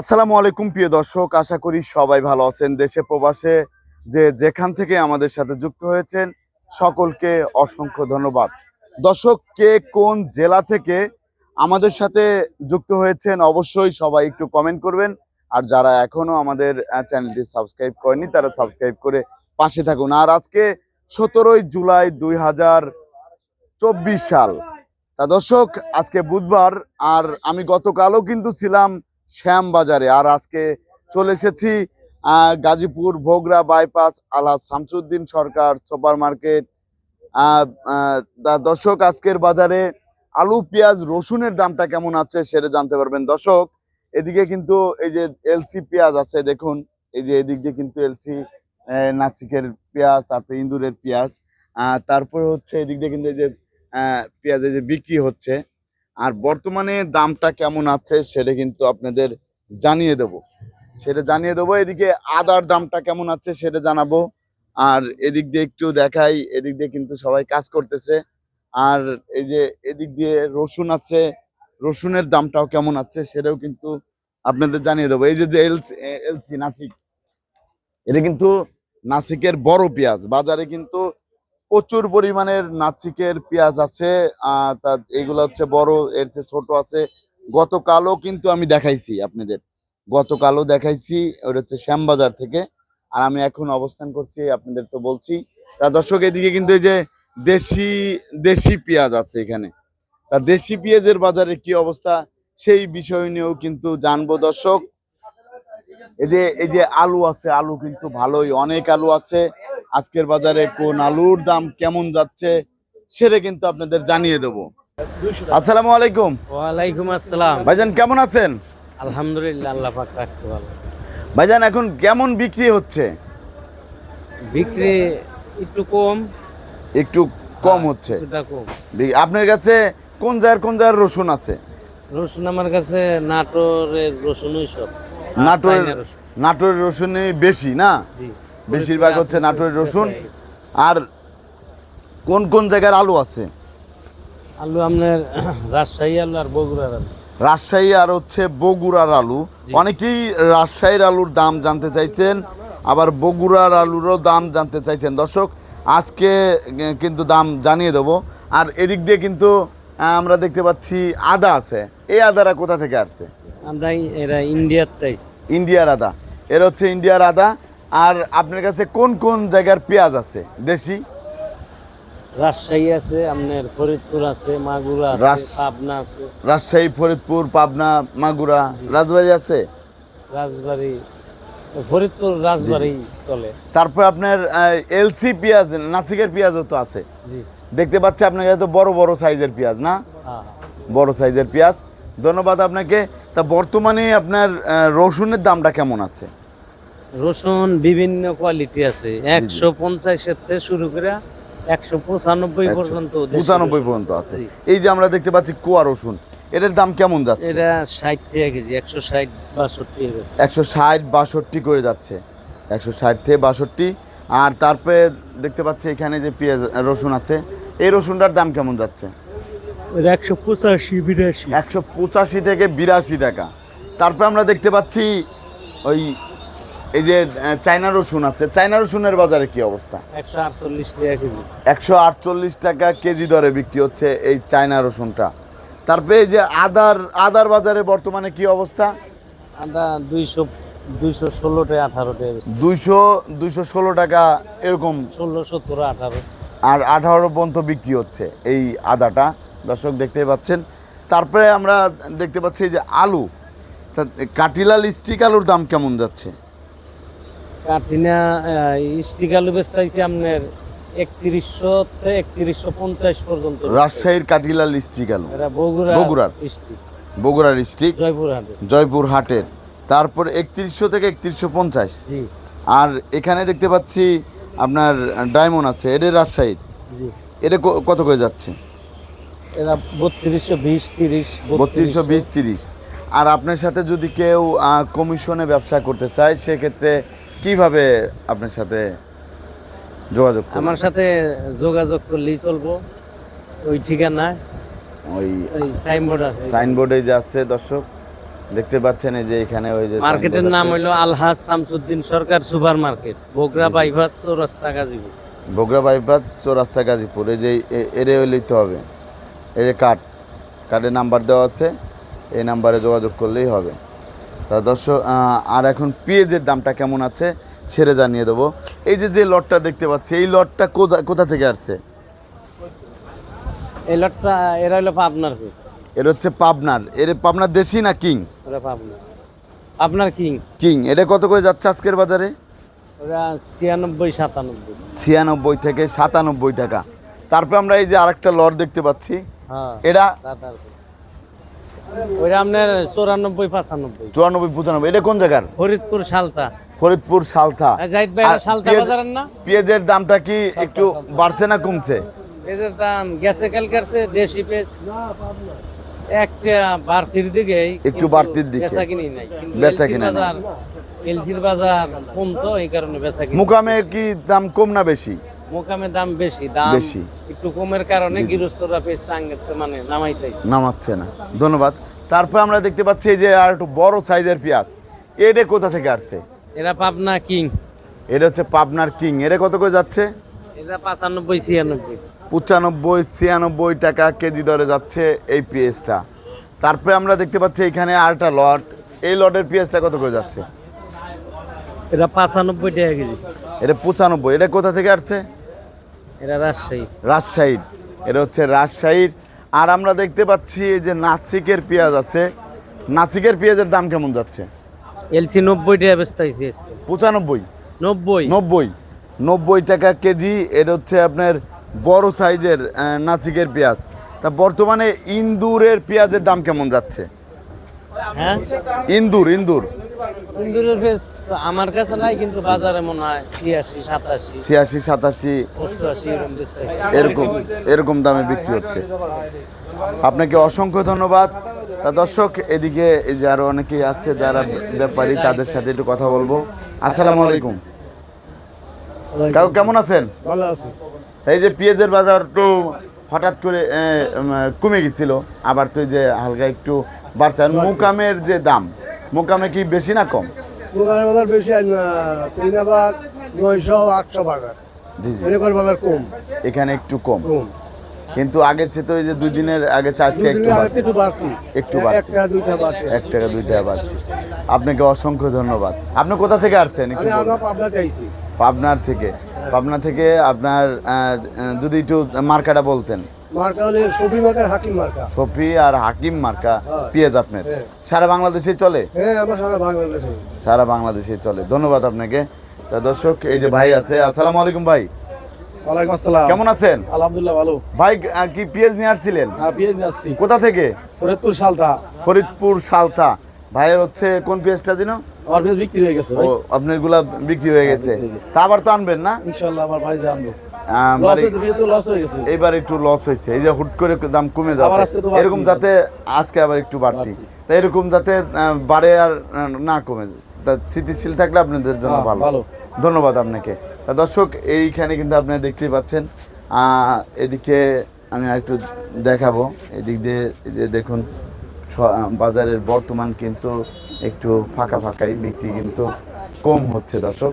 আসসালামু আলাইকুম, প্রিয় দর্শক। আশা করি সবাই ভালো আছেন। দেশে প্রবাসে যে যেখান থেকে আমাদের সাথে যুক্ত হয়েছেন, সকলকে অসংখ্য ধন্যবাদ। দর্শক, কে কোন জেলা থেকে আমাদের সাথে যুক্ত হয়েছেন, অবশ্যই সবাই একটু কমেন্ট করবেন। আর যারা এখনও আমাদের চ্যানেলটি সাবস্ক্রাইব করেনি তারা সাবস্ক্রাইব করে পাশে থাকুন। আর আজকে সতেরোই জুলাই দুই হাজার চব্বিশ সাল। তা দর্শক, আজকে বুধবার, আর আমি গতকালও কিন্তু ছিলাম শ্যাম বাজারে আর আজকে চলে এসেছি Gazipur Bhogra bypass Alhaj Shamsuddin Sarkar super market দর্শক, আজকের বাজারে আলু, পেঁয়াজ, রসুনের দামটা কেমন আছে সেটা জানতে পারবেন। দর্শক, এদিকে কিন্তু এই যে এলসি পেঁয়াজ আছে, দেখুন, এই যে এদিক দিয়ে কিন্তু এলসি নাচিকের পেঁয়াজ, তারপরে ইন্দুরের পেঁয়াজ তারপরে হচ্ছে এদিক দিয়ে কিন্তু এই যে পেঁয়াজ এই যে বিক্রি হচ্ছে। আর বর্তমানে দামটা কেমন আছে সেটা কিন্তু আপনাদের জানিয়ে দেব। সেটা জানিয়ে দেবো, এদিকে আদার দামটা কেমন আছে সেটা জানাব। আর এদিক দিয়ে একটু দেখাই, এদিক দিয়ে কিন্তু সবাই কাজ করতেছে। আর এই যে এদিক দিয়ে রসুন আছে, রসুনের দামটাও কেমন আছে সেটাও কিন্তু আপনাদের জানিয়ে দেবো। এই যে যে এলসি এলসি, নাসিক, এটা কিন্তু নাসিকের বড় পেঁয়াজ। বাজারে কিন্তু প্রচুর পরিমাণের নাচিকের পেঁয়াজ আছে এগুলো হচ্ছে বড়, এর চেয়ে ছোট আছে। গতকালও কিন্তু আমি দেখাইছি আপনাদের। গতকালও দেখাইছি, ওটা হচ্ছে শ্যামবাজার থেকে। আর আমি এখন অবস্থান করছি, আপনাদের তো বলছি। তা দর্শক, এদিকে কিন্তু এই যে দেশি দেশি পেঁয়াজ আছে এখানে। তা দেশি পেঁয়াজের বাজারে কি অবস্থা, সেই বিষয় নিয়েও কিন্তু জানব দর্শক। এই যে এই যে আলু আছে, আলু কিন্তু ভালোই, অনেক আলু আছে। আজকের বাজারে কোন আলুর দাম কেমন যাচ্ছে সেটা কিন্তু আপনাদের জানিয়ে দেবো। আসসালামু আলাইকুম। ওয়ালাইকুম আসসালাম। ভাইজান কেমন আছেন? আলহামদুলিল্লাহ আল্লাহ পাক রাখছে ভালো। ভাইজান এখন কেমন বিক্রি হচ্ছে? বিক্রি একটু কম। একটু কম হচ্ছে। কিছুটা কম। আপনার কাছে কোন জায়গার কোন জায়গার রসুন আছে? রসুন আমার কাছে নাটোরের রসুনই সব। নাটোরের রসুন, নাটোরের রসুনই বেশি না? জি। বেশিরভাগ হচ্ছে নাটোরের রসুন। আর কোন কোন জায়গার আলু আছে? আলু আপনার রাজশাহী আলু আর বগুড়ার আলু। রাজশাহী আর হচ্ছে বগুড়ার আলু। অনেকেই রাজশাহীর আলুর দাম জানতে চাইছেন আবার বগুড়ার আলুরও দাম জানতে চাইছেন। দর্শক আজকে কিন্তু দাম জানিয়ে দেবো। আর এদিক দিয়ে কিন্তু আমরা দেখতে পাচ্ছি আদা আছে। এই আদারা কোথা থেকে আসছে? আমরা এরা ইন্ডিয়ার ইন্ডিয়ার আদা। এর হচ্ছে ইন্ডিয়ার আদা। আর আপনার কাছে কোন কোন জায়গার পেঁয়াজ আছে? দেশি? রাজশাহী আছে আপনার ফরিদপুর আছে মাগুরা আছে পাবনা আছে। রাজশাহী ফরিদপুর পাবনা মাগুরা রাজবাড়ি আছে? রাজবাড়ি ফরিদপুর রাজবাড়ি চলে। তারপর আপনার এলসি পেঁয়াজ নাসিকের পেঁয়াজও তো আছে। দেখতে পাচ্ছি আপনার কাছে তো বড় বড় সাইজের পেঁয়াজ না? হ্যাঁ। বড় সাইজের পেঁয়াজ। ধন্যবাদ আপনাকে। তা বর্তমানে আপনার রসুনের দামটা কেমন আছে? রসুন বিভিন্ন কোয়ালিটি আছে। একশো পঞ্চাশের থেকে শুরু করে একশো পঁচানব্বই পর্যন্ত পঁচানব্বই পর্যন্ত আছে। এই যে আমরা দেখতে পাচ্ছি কুয়া রসুন এটার দাম কেমন যাচ্ছে? এটা ষাট টাকা কেজি একশো ষাট বাষট্টি একশো ষাট বাষট্টি করে যাচ্ছে। একশো ষাট থেকে বাষট্টি। আর তারপরে দেখতে পাচ্ছি এখানে যে পেঁয়াজ রসুন আছে। এই রসুনটার দাম কেমন যাচ্ছে? একশো পঁচাশি বিরাশি। একশো পঁচাশি থেকে বিরাশি টাকা। তারপরে আমরা দেখতে পাচ্ছি ওই এই যে চায়না রসুন আছে চায়না রসুনের বাজারে কি অবস্থা? একশো আটচল্লিশ টাকা কেজি। দরে বিক্রি হচ্ছে এই চায়না রসুনটা। তারপরে এই যে আদার আদার বাজারে বর্তমানে কি অবস্থা? আদা দুইশো দুইশো ষোলো টাকা আঠারো টাকা দুইশো দুইশো ষোলো টাকা এরকম। ষোলো সতেরো আঠারো। আর আঠারো পর্যন্ত বিক্রি হচ্ছে এই আদাটা। দর্শক দেখতে পাচ্ছেন। তারপরে আমরা দেখতে পাচ্ছি যে আলু। তা কাটিলাল স্টিক আলুর দাম কেমন যাচ্ছে? কাটিনা স্টিক আলু বেচতেছি আপনার একত্রিশশো থেকে একত্রিশশো পঞ্চাশ পর্যন্ত। রাজশাহীর কাটিলাল স্টিক আলু এরা বগুড়া বগুড়ার। বগুড়ার স্টিক। জয়পুর হাটের তারপর একত্রিশশো থেকে একত্রিশশো পঞ্চাশ। আর এখানে দেখতে পাচ্ছি আপনার ডায়মন্ড আছে এদের রাজশাহীর। এটা কত করে যাচ্ছে? এরা বত্রিশশো বিশ তিরিশ বত্রিশশো বিশ তিরিশ। আর আপনার সাথে যদি কেউ কমিশনে ব্যবসা করতে চায় সেক্ষেত্রে কীভাবে আপনার সাথে যোগাযোগ আমার সাথে যোগাযোগ করলেই চলবো। ওই ঠিকানায়। ওই সাইনবোর্ড আছে। সাইনবোর্ডে যে আছে দর্শক দেখতে পাচ্ছেন এই যে এখানে ওই যে মার্কেটের নাম। হলো Alhaj Shamsuddin Sarkar super market Bogura bypass Chowrasta Gazipur. Bogura bypass Chowrasta Gazipur এই যে এরে লিখতে হবে। এই যে কার্ড কার্ডের নাম্বার দেওয়া আছে এই নাম্বারে যোগাযোগ করলেই হবে। তা দর্শক আর এখন পেঁয়াজের দামটা কেমন আছে সেটা জানিয়ে দেবো। এই যে যে লটটা দেখতে পাচ্ছি এই লটটা কোথা কোথা থেকে আসছে? এই লটটা এরা হলো পাবনার এর হচ্ছে পাবনার। এর পাবনার দেশি না কিং? ওরা পাবনা আপনার কিং। কিং। এটা কত করে যাচ্ছে আজকের বাজারে? ওরা ছিয়ানব্বই সাতানব্বই। ছিয়ানব্বই থেকে সাতানব্বই টাকা। তারপর আমরা এই যে আরেকটা লট দেখতে পাচ্ছি। হ্যাঁ এটা ওইটা আপনার চৌরানব্বই পাঁচানব্বই। চুরানব্বই পঁচানব্বই। এটা কোন জায়গার? ফরিদপুর সালতা। ফরিদপুর সালথা জাহিদ ভাই সালতা বাজারের না? পেঁয়াজের দামটা কি একটু বাড়ছে না কমছে? পেঁয়াজের দাম গেছে কালকারছে দেশি পেঁয়াজ। একটা বাড়তির দিকে একটু বাড়তির দিকে। বেচা কিনি নাই। বেচা কিনা এলসির বাজার কম তো এই কারণে বেচা কিনি মুকামে কি দাম কম না বেশি? মোকামের দাম বেশি দাম বেশি। একটু কমের কারণে গৃহস্থরা পেঁয়াজ চাঙ্গে মানে নামাইতেছে। নামাচ্ছে না। ধন্যবাদ। তারপর আমরা দেখতে পাচ্ছি যে আর একটু বড় সাইজের পেঁয়াজ। এটা কোথা থেকে আসছে? এরা পাবনা কিং। এটা হচ্ছে পাবনার কিং। এটা কত করে যাচ্ছে? এরা পাঁচানব্বই ছিয়ানব্বই। পঁচানব্বই ছিয়ানব্বই টাকা কেজি দরে যাচ্ছে এই পেঁয়াজটা। তারপরে আমরা দেখতে পাচ্ছি এখানে আরেকটা লট। এই লটের পেঁয়াজটা কত করে যাচ্ছে? এটা পাঁচানব্বই টাকা কেজি। এটা পঁচানব্বই। এটা কোথা থেকে আসছে? এরা রাজশাহী। রাজশাহীর এটা হচ্ছে রাজশাহীর আর আমরা দেখতে পাচ্ছি যে নাসিকের পেঁয়াজ আছে। নাসিকের পেঁয়াজের দাম কেমন যাচ্ছে? এলসি নব্বই টাকা বেচতেছি পঁচানব্বই। নব্বই। নব্বই। নব্বই টাকা কেজি। এটা হচ্ছে আপনার বড় সাইজের নাসিকের পেঁয়াজ। তা বর্তমানে ইন্দুরের পেঁয়াজের দাম কেমন যাচ্ছে? হ্যাঁ? ইন্দুর ইন্দুর। ইন্দুরের পেঁয়াজ আমার কাছে নাই কিন্তু বাজারে মনে হয় ছিয়াশি সাতাশি ছিয়াশি সাতাশি। অষ্টআশি এরকম এরকম এরকম দামে বিক্রি হচ্ছে। আপনাকে অসংখ্য ধন্যবাদ। তা দর্শক এদিকে এই যে আরও অনেকেই আছে যারা ব্যাপারী তাদের সাথে একটু কথা বলব। আসসালামু আলাইকুম। কাকু কেমন আছেন? ভালো আছে। এই যে পেঁয়াজের বাজার তো হঠাৎ করে কমে গেছিল। আবার তো যে হালকা একটু বাড়ছে। আর মোকামের যে দাম মোকামে কি বেশি না কম? দোকানের বাজার বেশি তিন আবার নয়শো আটশো বাজার। জি জি। বাজার কম। এখানে একটু কম। কিন্তু আগের চেয়ে তো যে দুই দিনের আগে আজকে একটু। একটু বাড়তি। একটু বাড়তি। বাড়তি। এক টাকা দুই টাকা বাদ আপনাকে অসংখ্য ধন্যবাদ। আপনি কোথা থেকে আসছেন? পাবনার থেকে। পাবনা থেকে আপনার যদি একটু মার্কাটা বলতেন। মার্কা হলে সবি মার্কার হাকিম মার্কা। সফি আর হাকিম মার্কা হ্যাঁ। পেঁয়াজ আপনার। হ্যাঁ। সারা বাংলাদেশে চলে? হ্যাঁ আমরা সারা বাংলাদেশে। সারা বাংলাদেশে চলে। ধন্যবাদ আপনাকে। তা দর্শক এই যে ভাই আছে আসসালামু আলাইকুম ভাই। ওয়ালাইকুম আসসালাম। কেমন আছেন? আলহামদুলিল্লাহ ভালো। ভাই কি পেঁয়াজ নিয়ে আসছিলেন? হ্যাঁ পেঁয়াজ নিয়ে আসছি। কোথা থেকে? ফরিদপুর সালতা। ফরিদপুর সালথা ভাইয়ের হচ্ছে কোন পেঁয়াজটা ছিল আমার পেঁয়াজ বিক্রি হয়ে গেছে ভাই। আপনারগুলা বিক্রি হয়ে গেছে। তা আবার তো আনবেন না? ইনশাল্লাহ আমার বাড়ি জানব তো গেছে। এইবার একটু লস হয়েছে। এই যে হুট করে দাম কমে যাবে তো। এরকম যাতে আজকে আবার একটু বাড়তি। তাই এরকম যাতে বাড়ে আর না কমে তা স্থিতিশীল থাকলে আপনাদের জন্য হ্যাঁ, ভালো। ধন্যবাদ আপনাকে। তা দর্শক এইখানে কিন্তু আপনারা দেখতেই পাচ্ছেন। আহ, এদিকে আমি একটু দেখাবো। এদিক দিয়ে যে দেখুন বাজারের বর্তমান কিন্তু একটু ফাঁকা ফাঁকাই বিক্রি কিন্তু কম হচ্ছে দর্শক।